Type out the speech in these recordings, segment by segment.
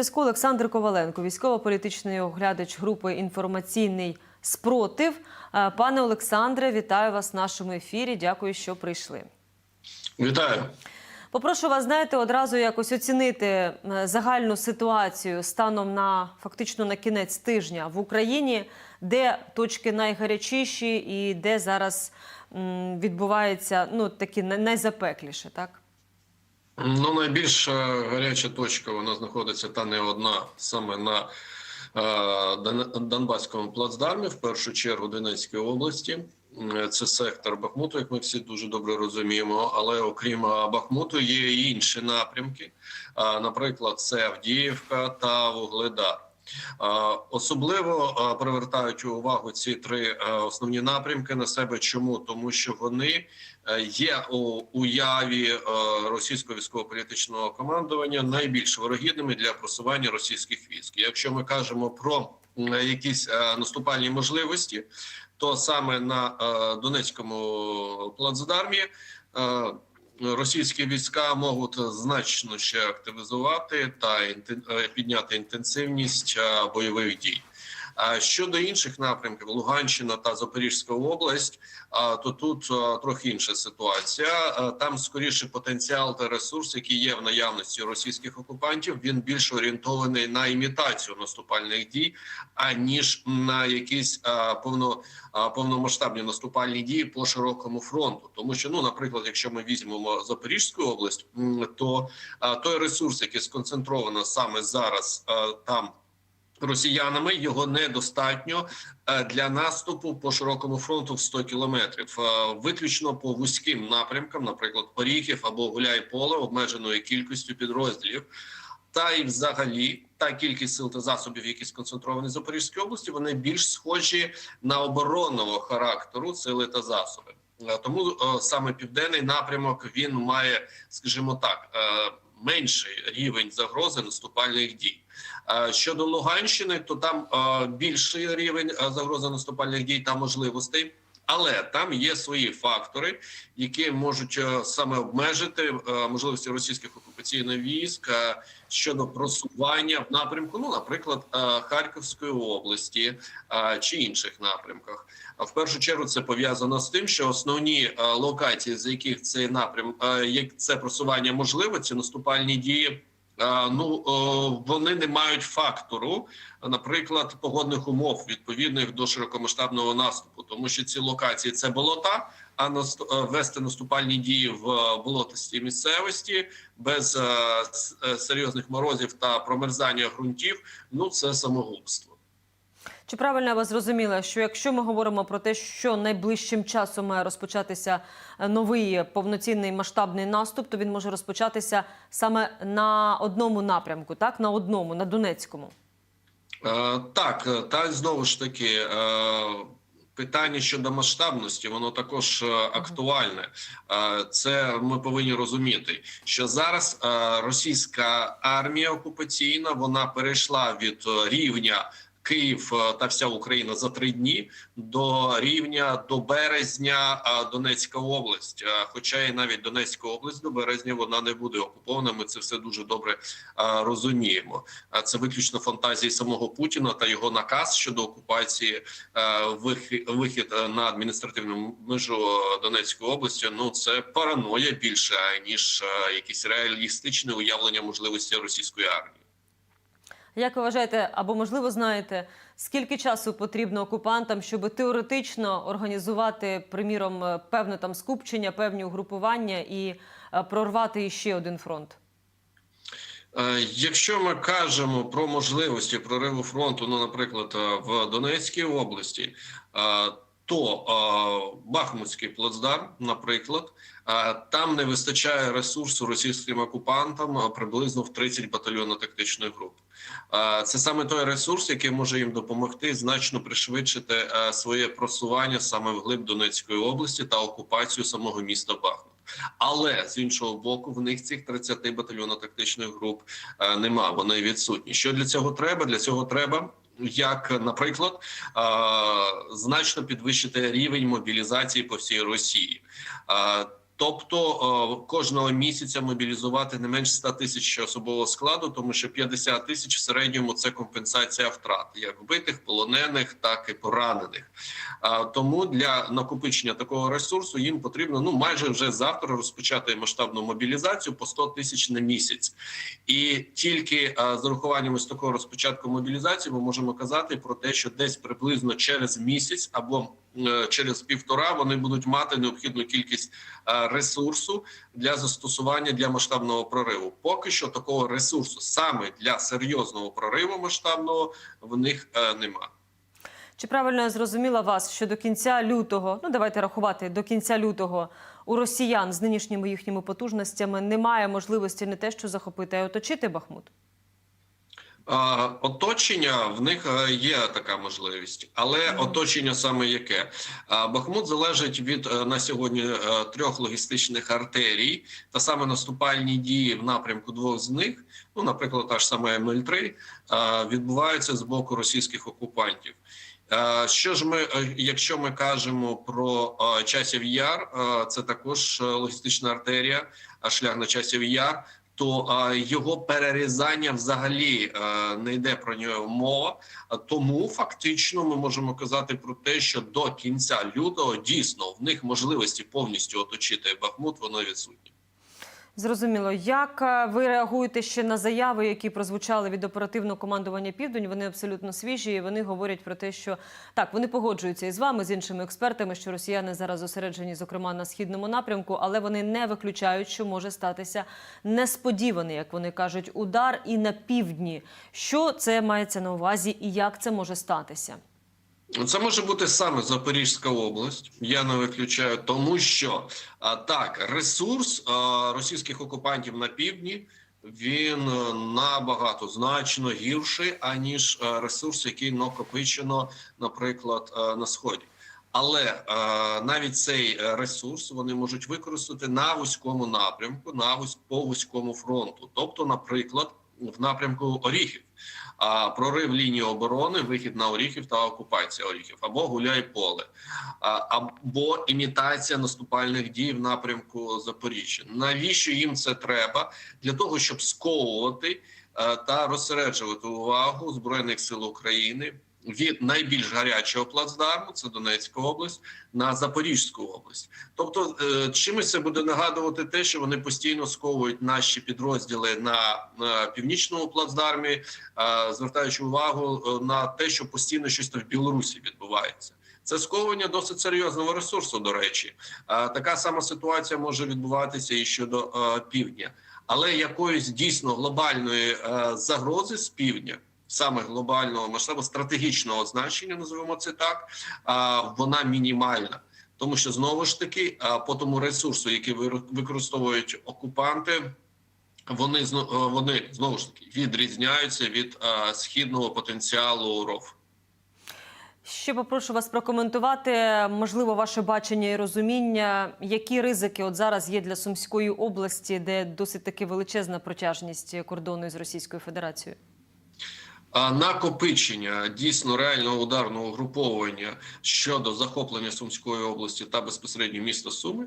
Зв'язку Олександр Коваленко, військово-політичний оглядач групи інформаційний спротив. Е, Пане Олександре, вітаю вас в нашому ефірі. Дякую, що прийшли. Вітаю. Попрошу вас, знаєте, одразу якось оцінити е, загальну ситуацію станом на фактично на кінець тижня в Україні, де точки найгарячіші і де зараз відбувається ну такі най- найзапекліше, так? Ну, найбільш е, гаряча точка вона знаходиться та не одна саме на е, Донбаському плацдармі, в першу чергу Донецької області. Це сектор Бахмуту, як ми всі дуже добре розуміємо. Але окрім е, Бахмуту, є і інші напрямки. Е, Наприклад, це Авдіївка та Вугледар. Е, Особливо е, привертають увагу ці три е, основні напрямки на себе. Чому тому, що вони є у уяві російського військово-політичного командування найбільш вирогідними для просування російських військ. Якщо ми кажемо про якісь наступальні можливості, то саме на Донецькому плацдармі. Російські війська можуть значно ще активізувати та е, підняти інтенсивність е, бойових дій. А щодо інших напрямків, Луганщина та Запорізька область, то тут трохи інша ситуація. Там скоріше потенціал та ресурс, який є в наявності російських окупантів, він більш орієнтований на імітацію наступальних дій, аніж на якісь повно повномасштабні наступальні дії по широкому фронту. Тому що, ну, наприклад, якщо ми візьмемо Запорізьку область, то той ресурс, який сконцентровано саме зараз там росіянами, його недостатньо е, для наступу по широкому фронту в 100 кілометрів. Е, Виключно по вузьким напрямкам, наприклад, Поріхів або Гуляй-Поле, обмеженою кількістю підрозділів. Та і взагалі та кількість сил та засобів, які сконцентровані в Запорізькій області, вони більш схожі на оборонного характеру сили та засоби. Е, Тому саме південний напрямок він має, скажімо так, менший рівень загрози наступальних дій. Е, Щодо Луганщини, то там е, більший рівень е, загрози наступальних дій та можливостей. Але там є свої фактори, які можуть саме обмежити можливості російських окупаційних військ щодо просування в напрямку, ну наприклад, Харківської області чи інших напрямках. В першу чергу це пов'язано з тим, що основні локації, з яких цей напрям, як це просування можливо, ці наступальні дії. Е, Ну е, вони не мають фактору, наприклад, погодних умов відповідних до широкомасштабного наступу, тому що ці локації це болота. А е, вести наступальні дії в болотистій місцевості без серйозних морозів та промерзання ґрунтів. Ну це самогубство. Чи правильно я вас зрозуміла, що якщо ми говоримо про те, що найближчим часом має розпочатися е, новий повноцінний масштабний наступ, то він може розпочатися саме на одному напрямку, так на одному, на Донецькому. Е, Так, е, та знову ж таки. Питання щодо масштабності, воно також актуальне. Це ми повинні розуміти, що зараз російська армія окупаційна вона перейшла від рівня Київ е, та вся Україна за три дні до рівня до березня е, Донецька область. Е, Хоча і навіть Донецька область до березня вона не буде окупована. Ми це все дуже добре розуміємо. А це виключно фантазії самого Путіна та його наказ щодо окупації вихід на адміністративну межу Донецької області. Ну це параноя більше ніж якісь реалістичне уявлення можливості російської армії. Як ви вважаєте, або можливо знаєте, скільки часу потрібно окупантам, щоб теоретично організувати, приміром, е, певне там скупчення, певні угрупування і е, прорвати іще один фронт? Е, Якщо ми кажемо про можливості прориву фронту, ну, наприклад, в Донецькій області, то Бахмутський плацдарм, наприклад, там не вистачає ресурсу російським окупантам приблизно в 30 батальйонно-тактичних груп. Е, Це саме той ресурс, який може їм допомогти значно пришвидшити е, своє просування саме в глиб Донецької області та окупацію самого міста Бахмут. Але з іншого боку, в них цих 30 батальйонно-тактичних груп е, нема. Вони відсутні. Що для цього треба? Для цього треба. Як, наприклад, е, значно підвищити рівень мобілізації по всій Росії, Тобто е, кожного місяця мобілізувати не менш 100 тисяч особового складу, тому що 50 тисяч в середньому це компенсація втрат, як вбитих, полонених, так і поранених. Тому для накопичення такого ресурсу їм потрібно ну майже вже завтра розпочати масштабну мобілізацію по 100 тисяч на місяць, і тільки з урахуванням ось такого розпочатку мобілізації ми можемо казати про те, що десь приблизно через місяць або е, через півтора вони будуть мати необхідну кількість е, ресурсу для застосування для масштабного прориву. Поки що такого ресурсу саме для серйозного прориву масштабного в них е, нема. Чи правильно я зрозуміла вас, що до кінця лютого, ну давайте рахувати, до кінця лютого у росіян з нинішніми їхніми потужностями немає можливості не те, що захопити, а оточити Бахмут? Оточення в них е, є така можливість, але оточення саме яке Бахмут залежить від е, на сьогодні е, трьох логістичних артерій, та саме наступальні дії в напрямку двох з них, ну наприклад, та ж саме М03, а, відбуваються з боку російських окупантів. Що ж ми, якщо ми кажемо про часів яр, це також логістична артерія, а шлях на часів яр то його перерізання взагалі а, не йде про нього мова. Тому фактично ми можемо казати про те, що до кінця лютого дійсно в них можливості повністю оточити Бахмут, воно відсутні. Зрозуміло. Як е, ви реагуєте ще на заяви, які прозвучали від оперативного командування Південь? Вони абсолютно свіжі. і Вони говорять про те, що так вони погоджуються із вами, з іншими експертами, що росіяни зараз зосереджені, зокрема на східному напрямку, але вони не виключають, що може статися несподіваний, як вони кажуть, удар і на півдні. Що це мається на увазі, і як це може статися? Це може бути саме Запорізька область. Я не виключаю, тому що так ресурс російських окупантів на півдні він е, набагато значно гірший аніж е, ресурс, який накопичено, наприклад, е, на сході. Але е, навіть цей ресурс вони можуть використати на вузькому напрямку, на вузь, по вузькому фронту, тобто, наприклад, в напрямку Оріхів, а прорив лінії оборони, вихід на Оріхів та окупація Оріхів, або гуляй поле, або імітація наступальних дій в напрямку Запоріжжя. Навіщо їм це треба? Для того, щоб сковувати е, та розсереджувати увагу збройних сил України від найбільш гарячого плацдарму, це Донецька область, на Запорізьку область. Тобто, е, чимось це буде нагадувати те, що вони постійно сковують наші підрозділи на, північному плацдармі, е, звертаючи увагу е, на те, що постійно щось в Білорусі відбувається. Це сковування досить серйозного ресурсу. До речі, така сама ситуація може відбуватися і щодо півдня, але якоїсь дійсно глобальної загрози з півдня саме глобального масштабу стратегічного значення, називаємо це так, вона мінімальна. Тому що знову ж таки, по тому ресурсу, який використовують окупанти, вони вони знову ж таки відрізняються від східного потенціалу РОВ. Ще попрошу вас прокоментувати, можливо, ваше бачення і розуміння, які ризики от зараз є для Сумської області, де досить таки величезна протяжність кордону із Російською Федерацією. А накопичення дійсно реального ударного угруповання щодо захоплення Сумської області та безпосередньо міста Суми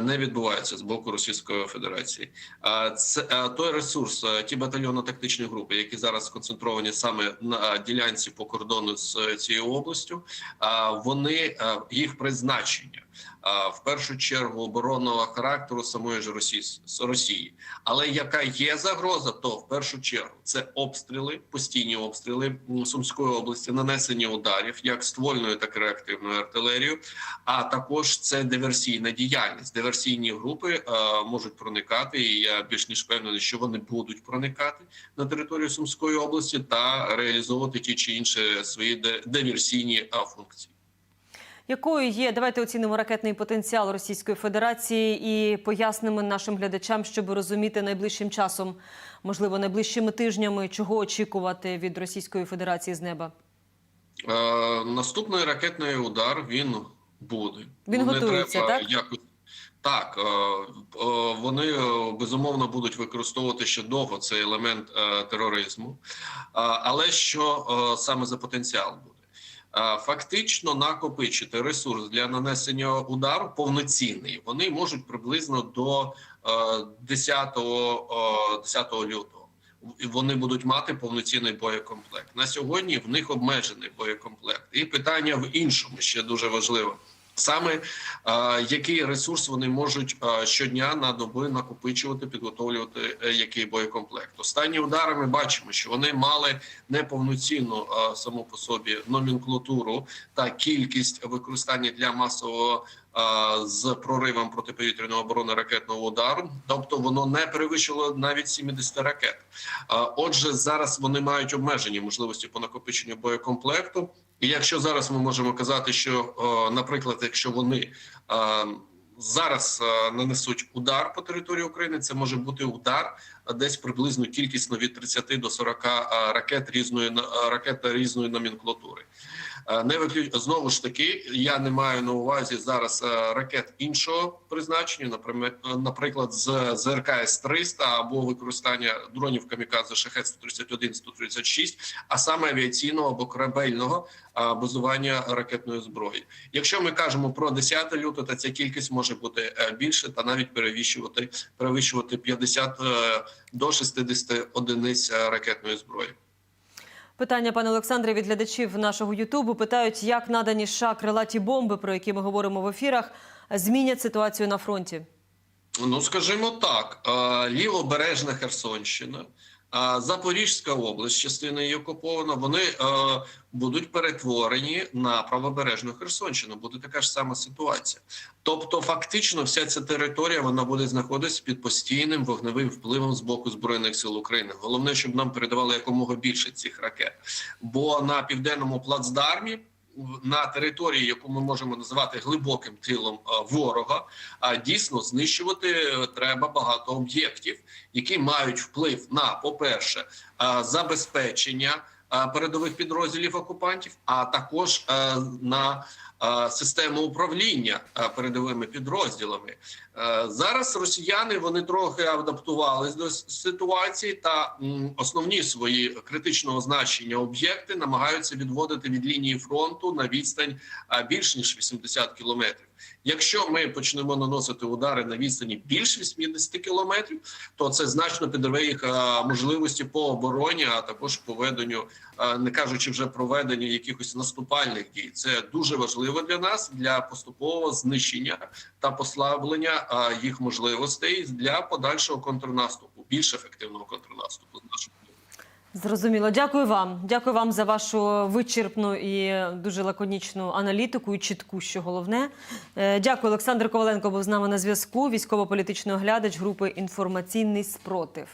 не відбувається з боку Російської Федерації. Е, Це той ресурс, ті батальйонно-тактичні групи, які зараз сконцентровані саме на ділянці по кордону з е, цією областю, е, вони їх призначення в першу чергу оборонного характеру самої ж Росії Росії. Але яка є загроза, то в першу чергу це обстріли, постійні обстріли Сумської області, нанесення ударів як ствольною, так і реактивною артилерією. А також це диверсійна діяльність. Диверсійні групи е, можуть проникати, і я більш ніж впевнений, що вони будуть проникати на територію Сумської області та реалізовувати ті чи інші свої диверсійні е, функції. Якою є, давайте оцінимо ракетний потенціал Російської Федерації і пояснимо нашим глядачам, щоб розуміти найближчим часом, можливо, найближчими тижнями, чого очікувати від Російської Федерації з неба. Е, наступний ракетний удар він буде. Він Не готується, треба так? Якось... Так, е, е, вони е, безумовно будуть використовувати ще довго цей елемент тероризму. Але що саме за потенціал фактично накопичити ресурс для нанесення удару повноцінний. Вони можуть приблизно до е, 10, е, 10 лютого. Вони будуть мати повноцінний боєкомплект. На сьогодні в них обмежений боєкомплект. І питання в іншому ще дуже важливе. Саме який ресурс вони можуть щодня на доби накопичувати, підготовлювати е, який боєкомплект. Останні удари ми бачимо, що вони мали неповноцінну саму по собі номенклатуру та кількість використання для масового з проривом протиповітряної оборони ракетного удару, тобто воно не перевищило навіть 70 ракет. Отже, зараз вони мають обмежені можливості по накопиченню боєкомплекту. І якщо зараз ми можемо казати, що, е, наприклад, якщо вони е, зараз е, нанесуть удар по території України, це може бути удар десь приблизно кількісно від 30 до 40 е, ракет різної ракет різної номенклатури. Е, Не виклю... знову ж таки, я не маю на увазі зараз е, ракет іншого призначення, наприклад, наприклад, з ЗРК С-300 або використання дронів камікадзе Шахет 131 136 а саме авіаційного або корабельного базування ракетної зброї. Якщо ми кажемо про 10 лютого, то ця кількість може бути е, більше та навіть перевищувати перевищувати 50 е, до 60 одиниць е, ракетної зброї. Питання, пане Олександре, від глядачів нашого Ютубу питають, як надані США крилаті бомби, про які ми говоримо в ефірах, змінять ситуацію на фронті. Ну, скажімо так, е, лівобережна Херсонщина, Запорізька область, частина її окупована, вони е, будуть перетворені на правобережну Херсонщину. Буде така ж сама ситуація. Тобто, фактично, вся ця територія вона буде знаходитися під постійним вогневим впливом з боку збройних сил України. Головне, щоб нам передавали якомога більше цих ракет. Бо на південному плацдармі на території, яку ми можемо називати глибоким тилом е, ворога, а дійсно знищувати е, треба багато об'єктів, які мають вплив на, по-перше, е, забезпечення передових підрозділів окупантів, а також на систему управління передовими підрозділами. Е, Зараз росіяни вони трохи адаптувались до ситуації та основні свої критичного значення об'єкти намагаються відводити від лінії фронту на відстань більш ніж 80 кілометрів. Якщо ми почнемо наносити удари на відстані більш 80 кілометрів, то це значно підриве їх можливості по обороні, а також по веденню, не кажучи вже про ведення якихось наступальних дій. Це дуже важливо для нас для поступового знищення та послаблення їх можливостей для подальшого контрнаступу, більш ефективного контрнаступу. Зрозуміло. Дякую вам. Дякую вам за вашу вичерпну і дуже лаконічну аналітику і чітку, що головне. Е, Дякую, Олександр Коваленко був з нами на зв'язку. Військово-політичний оглядач групи інформаційний спротив.